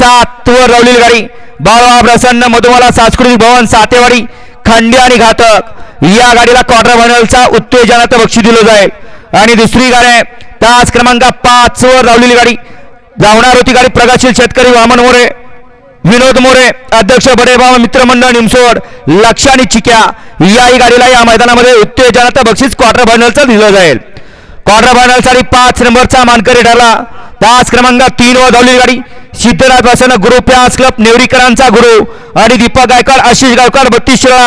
सात वर रावलेली गाडी. बाळवा प्रसन्न मधुमाला सांस्कृतिक भवन सातेवाडी खंडी आणि घातक. या गाडीला क्वार्टर फायनलचा उत्तेजनाचं बक्षीस दिलं जाईल आणि दुसरी गाडी आहे तास क्रमांक पाच वर रावलेली गाडी. धावणार होती गाडी प्रगतशील शेतकरी वामन मोरे विनोद मोरे अध्यक्ष बडेबाव मित्रमंडळ निमसोड लक्ष आणि चिक्या. याही गाडीला या मैदानामध्ये उत्तेजनाचं बक्षीस क्वार्टर फायनलचं दिलं जाईल. क्वार्टर फायनलसाठी पाच नंबरचा मानकरी ठरला? तास क्रमांक तीन वर धावलेली गाडी. सिद्धराज प्रसन्न गुरु प्यास क्लब नेवरीकरांचा गुरु. आणि दीपक गायकवाड आशिष गायकवाड बत्तीस शिळा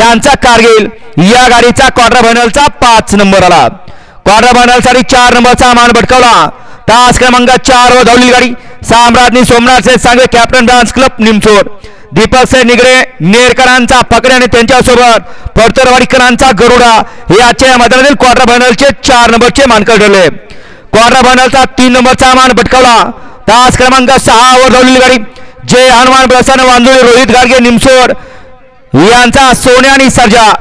यांचा कारगिल या गाडीचा क्वार्टर फायनलचा पाच नंबर आला. क्वार्टर फायनलसाठी चार नंबरचा मान भटकवला. तास क्रमांक चार वर धावलेली गाडी. Samradnyi Somnath Sange captain dance club Nimchod Deepak साहेब निगडे नेरकरांचा पकडे आणि त्यांच्यासोबत परतरवाडीकरांचा गरुडा. हे आजच्या मैदानातील क्वार्टर फायनलचे चार नंबरचे मानकर ठरले. क्वार्टर फायनलचा तीन नंबरचा मान भटकवला. तास क्रमांक सहा वर धावलेली गाडी. जय हनुमान प्रसन्न वांजुळे रोहित गाडगे निमसोड. यांचा सोने आणि सर्जा.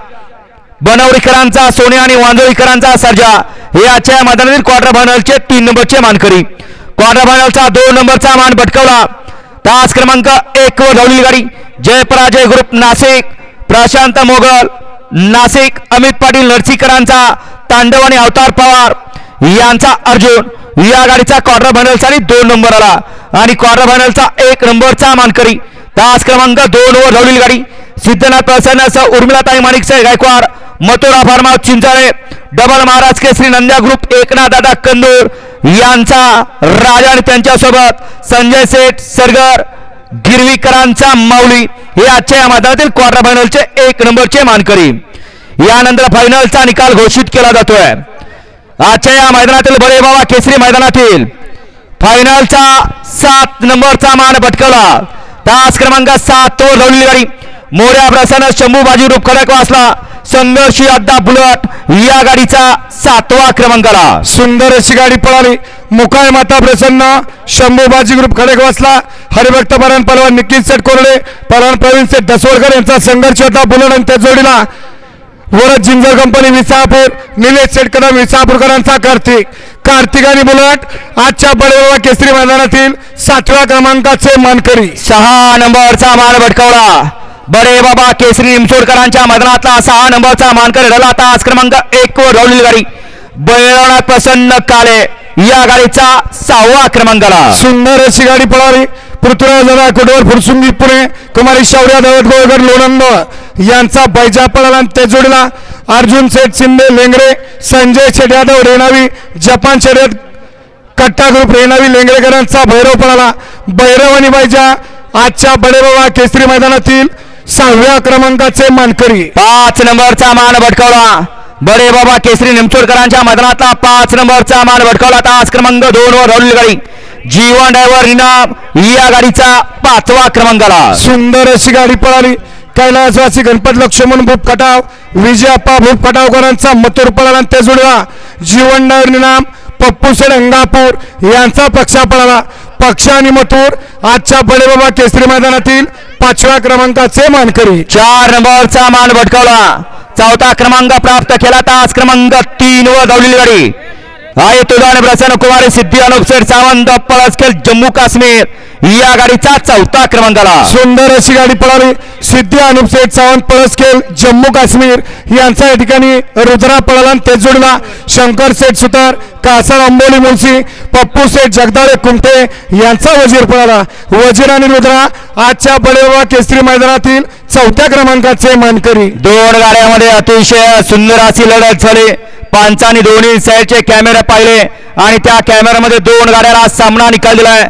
बनवडीकरांचा सोने आणि वांजोळीकरांचा सर्जा. हे आजच्या मैदानातील क्वार्टर फायनलचे तीन नंबरचे मानकरी. क्वार्टर फायनलचा दोन नंबरचा मान भटकवला. तास क्रमांक एक वर धावलेली गाडी. जय पराजय ग्रुप नाशिक. प्रशांत मोगल नाशिक अमित पाटील नरसीकरांचा तांडव आणि अवतार पवार यांचा अर्जुन. या गाडीचा क्वार्टर आणि दोन नंबर आला. आणि क्वार्टर फायनलचा एक नंबरचा मानकरी. तास क्रमांक दोन वर धावलेली गाडी. सिद्धनाथ प्रसन्नासह उर्मिलाताई माणिकसाहेब गायकवाड मथुरा फार्मा चिंचाळे डबल महाराज केसरी नंद्या ग्रुप एकनाथ दादा कंदूर यांचा राजा आणि त्यांच्यासोबत संजय सेठ सरगर गिरवीकरांचा माऊली हे आजच्या या मैदानातील क्वार्टर फायनलचे एक नंबरचे मानकरी. यानंतर फायनलचा निकाल घोषित केला जातोय. आजच्या या मैदानातील बडे बाबा केसरी मैदानातील फायनलचा सात नंबरचा मान पटकवला. तास क्रमांक सात वर धावलेली गाडी. मोऱ्या प्रसन्न शंभू बाजी रूप खडक वाचला. संघर्षी अड्डा बुलट या गाडीचा सातवा क्रमांक आला. सुंदर अशी गाडी पळाली. मुकाय माता प्रसन्न. शंभू बाजी ग्रुप खडक वाचला हरिभक्त पराण पलवान निखिल सेठ कोरडे. पराण प्रवीण सेठ दसवडकर यांचा संघर्ष होता बुलट आणि त्या जोडीला. Varad ginger company Visapur. Nilesh सेठ कदम विसापूरकरांचा कार्तिक. कार्तिक आणि बुलट आजच्या बडेबाबा केसरी मैदानातील सातव्या क्रमांकाचे मानकरी. सहा नंबरचा मान भटकवला. बरे बाबा केसरी निमसोडकरांच्या मैदानातला सहा नंबरचा मानकर ढला तास क्रमांक एक वर धावलेली गाडी. बैरवनाथ प्रसन्न काळे या गाडीचा सहावा क्रमांकाला. सुंदर अशी गाडी पळाली. पृथ्वीराज दादा कुडवर फुरसुंगी पुणे? कुमारी शौर्या दवत गोळकर लोणंद. यांचा बैजा पळाला आणि त्या जोडीला अर्जुन शेठ शिंदे लेंगरे संजय शेठ यादव रेणावी जपान शर्यत कट्टा ग्रुप रेणावी लेंगरेकरांचा भैरव पळाला. भैरव आणि बैजा आजच्या बडेबाबा केसरी मैदानातील सहाव्या क्रमांकाचे मानकरी. पाच नंबरचा मान भटकवला. बडे बाबा केसरी निमसोडकरांच्या मैदानातला पाच नंबरचा मान भटकवला. तास क्रमांक दोन वर धावलेली गाडी. जीवन ड्रायव्हर इनाम या गाडीचा पाचवा क्रमांक आला. सुंदर अशी गाडी पळाली. कैलासवासी गणपत लक्ष्मण भूप खटाव विजयाप्पा भूप खटावकरांचा मथुर पळाला त्या जोडीला जीवन डायवर नाम पप्पू सेड अंगापूर यांचा पक्षा पळाला. पक्ष आणि मथुर आजच्या बडेबाबा केसरी मैदानातील पाचव्या क्रमांकाचे मानकरी. चार नंबरचा मान भटकवला. चौथा क्रमांक प्राप्त केला. तास क्रमांक तीन वर धावलेली गाडी. आहे तुदान प्रसन्न कुमार सिद्धी अनुपसेठ सावंत पळसखेल जम्मू काश्मीर. या गाडीचा चौथा क्रमांक झाला. सुंदर अशी गाडी पळाली. सिद्धी अनुप सेठ सावंत पळसखेल जम्मू काश्मीर. यांचा या ठिकाणी रुद्रा पळाला आणि जोडला शंकर सेठ सुतार कासर आंबोली मुळशी पप्पू सेठ जगदाळे कुमटे यांचा वजीर पळाला. वजीर आणि रुद्रा आजच्या बडेवा केसरी मैदानातील चौथ्या क्रमांकाचे मानकरी. दोन गाड्यामध्ये अतिशय सुंदर अशी लढत झाली. पंचांनी दोन्ही साईडचे कॅमेरे पाहिले आणि त्या कॅमेऱ्यामध्ये दोन गाड्याला सामना निकाल दिलाय.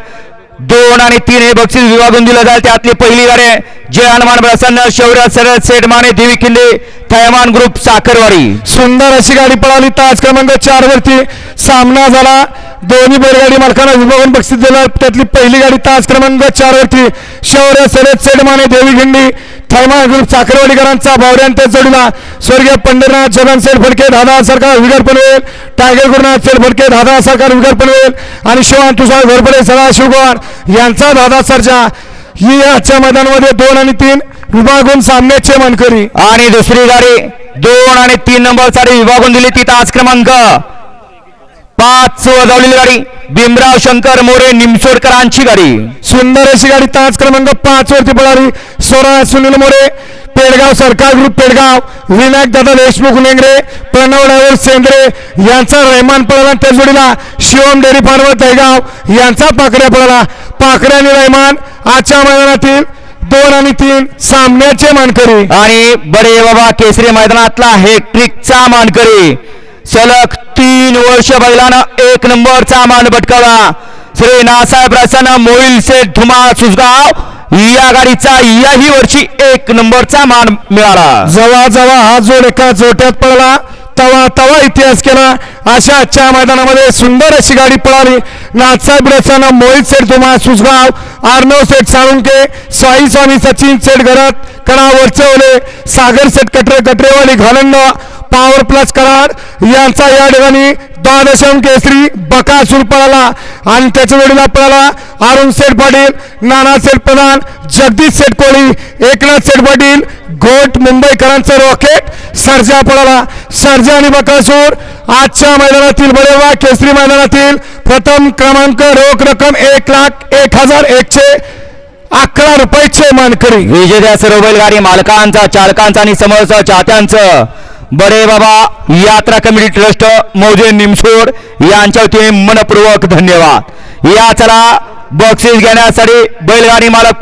दोन आणि तीन हे बक्षीस विभागून दिलं जाईल. त्यातली पहिली गाडी जय हनुमान प्रसन्न शौर्य सरळ सेठ माने देवी किल्ले थैमान ग्रुप साखरवाडी. सुंदर अशी गाडी पळाली. तास क्रमांक चार वरती सामना झाला. दोन्ही बैलगाडी मालकांना विभागून बक्षीस दिलं. त्यातली पहिली गाडी तास क्रमांक चार वरती शौर्य सरेत सेडमाने देवी गिंडी थैमा ग्रुप साखरवाडीकरांचा भावड्यांच्या जोडीला स्वर्गीय पंढरनाथ जगन सेल फडके दादा सरकार विगर पनवेल टायगर गुरुनाथ सेल फडके दादा सरकार विगर पनवेल आणि शिवान तुषार घोरपडे सदा शिवकुमार यांचा दादा सरजा. ही आजच्या मैदानामध्ये दोन आणि तीन विभागून सामन्याचे मनकरी. आणि दुसरी गाडी दोन आणि तीन नंबरसाठी विभागून दिली ती आज क्रमांक. पाच वजवलेली गाडी. भीमराव शंकर मोरे निमसोडकरांची गाडी. सुंदर अशी गाडी तास क्रमांक पाच वरती पळाली. सोळा सुनील मोरे पेडगाव सरकार ग्रुप पेडगाव विनायक दादा देशमुख नेंगरे प्रणव डायव्हर सेंद्रे यांचा रहमान पळाला त्या जोडीला शिवम डेअरी फार्मर दहेगाव यांचा पाकड्या पळाला. पाकड्या आणि रहमान आजच्या मैदानातील दोन आणि तीन सामन्याचे मानकरी. आणि बडे बाबा केसरी मैदानातला हेक्ट्रिकचा मानकरी. सलग तीन वर्ष बैलानं एक नंबरचा मान पटकावला श्री नासाहेब प्रसन्न मोईल सेठ धुमा सुसगाव या गाडीचा याही वर्षी एक नंबरचा मान मिळाला. जवा जवा हा जोड एका जोट्यात पडला तवा तवा इतिहास केला. अशा आजच्या मैदानामध्ये सुंदर अशी गाडी पळाली. नाथसाहेब रसाना मोहित सेठ धुमा सुसगाव आर्नव सेठ साळुंके साई स्वामी सचिन सेठ घरात कडा वरचवले सागर सेठ कटरे कटरेवाली घालंड पॉवर प्लस कराड यांचा या ठिकाणी द्वादशम केसरी बकासूर पळाला आणि त्याच्या जोडीला पळाला अरुण सेठ पाटील नाना सेठ प्रधान जगदीश सेठ कोळी एकनाथ सेठ पाटील घोट मुंबईकरांचं रॉकेट सर्जा पळाला. सर्जा आणि बकासूर आजच्या मैदानातील बडेवा केसरी मैदानातील प्रथम क्रमांक रोख रक्कम एक लाख एक हजार एकशे अकरा रुपयाचे मानकरी. विजेत्या सर्व बैलगाडी मालकांचा चालकांचा आणि समोरच्या चाहत्यांचं. बडे बाबा यात्रा कमिटी ट्रस्ट मौजे निमसोड यांच्या वतीने मनपूर्वक धन्यवाद. या चला बक्षीस घेण्यासाठी बैलगाडी मालक